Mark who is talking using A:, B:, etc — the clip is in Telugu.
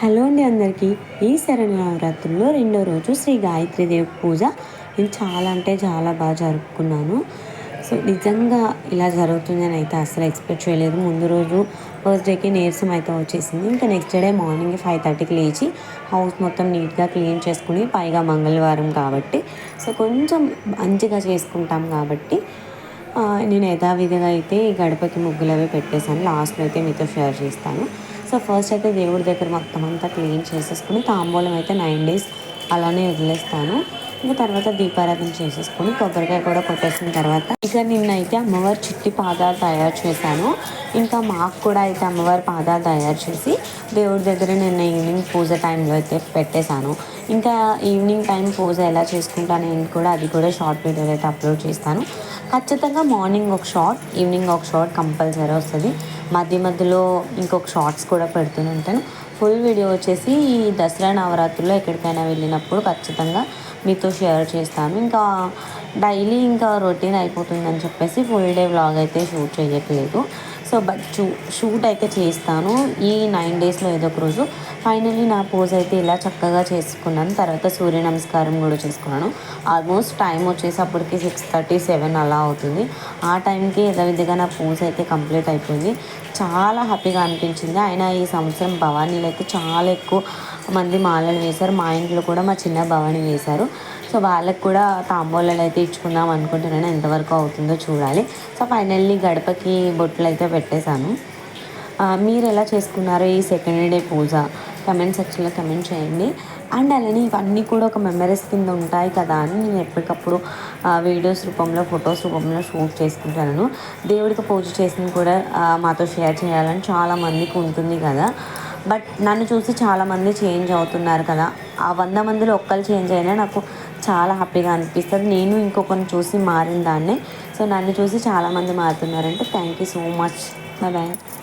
A: హలో అండి అందరికీ. ఈ శరణవరాత్రుల్లో రెండో రోజు శ్రీ గాయత్రీదేవి పూజ. నేను చాలా అంటే చాలా బాగా జరుపుకున్నాను. సో నిజంగా ఇలా జరుగుతుందని అయితే అసలు ఎక్స్పెక్ట్ చేయలేదు. ముందు రోజు ఫస్ట్ డేకి నీరసం అయితే వచ్చేసింది. ఇంకా నెక్స్ట్ డే మార్నింగ్ ఫైవ్ థర్టీకి లేచి హౌస్ మొత్తం నీట్గా క్లీన్ చేసుకుని పైగా మంగళవారం కాబట్టి. సో కొంచెం మంచిగా చేసుకుంటాం కాబట్టి నేను యథావిధిగా అయితే గడపకి ముగ్గులు అవి పెట్టేశాను. లాస్ట్లో అయితే మీతో షేర్ చేస్తాను. సో ఫస్ట్ అయితే దేవుడి దగ్గర మొత్తం అంతా క్లీన్ చేసేసుకుని తాంబూలం అయితే నైన్ డేస్ అలానే వదిలేస్తాను. ఇంకా తర్వాత దీపారాధన చేసేసుకొని కొబ్బరికాయ కూడా కొట్టేసిన తర్వాత ఇక నిన్నైతే అమ్మవారి చిట్టి పాదాలు తయారు చేశాను. ఇంకా మాకు కూడా అయితే అమ్మవారి పాదాలు తయారు చేసి దేవుడి దగ్గర నేను ఈవినింగ్ పూజ టైంలో అయితే పెట్టేశాను. ఇంకా ఈవినింగ్ టైం పూజ ఎలా చేసుకుంటాను నేను కూడా అది కూడా షార్ట్ వీడియో అయితే అప్లోడ్ చేస్తాను. ఖచ్చితంగా మార్నింగ్ ఒక షార్ట్ ఈవినింగ్ ఒక షార్ట్ కంపల్సరీ వస్తుంది. మధ్య మధ్యలో ఇంకొక షార్ట్స్ కూడా పెడుతూనే ఉంటాను. ఫుల్ వీడియో వచ్చేసి ఈ దసరా నవరాత్రుల్లో ఎక్కడికైనా వెళ్ళినప్పుడు ఖచ్చితంగా మీతో షేర్ చేస్తాను. ఇంకా డైలీ ఇంకా రొటీన్ అయిపోతుందని చెప్పేసి ఫుల్ డే వ్లాగ్ అయితే షూట్ చేయట్లేదు. సో బట్ షూ షూట్ అయితే చేస్తాను. ఈ నైన్ డేస్లో ఏదో ఒక రోజు. ఫైనలీ నా పోజ్ అయితే ఇలా చక్కగా చేసుకున్నాను. తర్వాత సూర్య నమస్కారం కూడా చేసుకున్నాను. ఆల్మోస్ట్ టైం వచ్చేసి అప్పటికి సిక్స్ థర్టీ సెవెన్ అలా అవుతుంది. ఆ టైంకి యథావిధిగా నా పోజ్ అయితే కంప్లీట్ అయిపోయింది. చాలా హ్యాపీగా అనిపించింది. అయినా ఈ సంవత్సరం భవానీలు అయితే చాలా ఎక్కువ మంది మాలలు వేశారు. మా ఇంట్లో కూడా మా చిన్న భవానీ వేశారు. సో వాళ్ళకి కూడా తాంబూలాలు అయితే ఇచ్చుకుందాం అనుకుంటున్నాను. ఎంతవరకు అవుతుందో చూడాలి. సో ఫైనల్లీ గడపకి బొట్లు అయితే పెట్టేశాను. మీరు ఎలా చేసుకున్నారో ఈ సెకండ్ డే పూజ? కమెంట్ సెక్షన్లో కమెంట్ చేయండి. అండ్ అలానే ఇవన్నీ కూడా ఒక మెమరీస్ కింద ఉంటాయి కదా అని నేను ఎప్పటికప్పుడు వీడియోస్ రూపంలో ఫొటోస్ రూపంలో షూట్ చేసుకుంటాను. దేవుడికి పూజ చేసింది కూడా మాతో షేర్ చేయాలని చాలా మందికి ఉంటుంది కదా. బట్ నన్ను చూసి చాలామంది చేంజ్ అవుతున్నారు కదా. ఆ వంద మందిలో ఒక్కరు చేంజ్ అయినా నాకు చాలా హ్యాపీగా అనిపిస్తుంది. నేను ఇంకొకరిని చూసి మారిన దాన్నే. సో నన్ను చూసి చాలామంది మారుతున్నారంటే thank you so much. Bye bye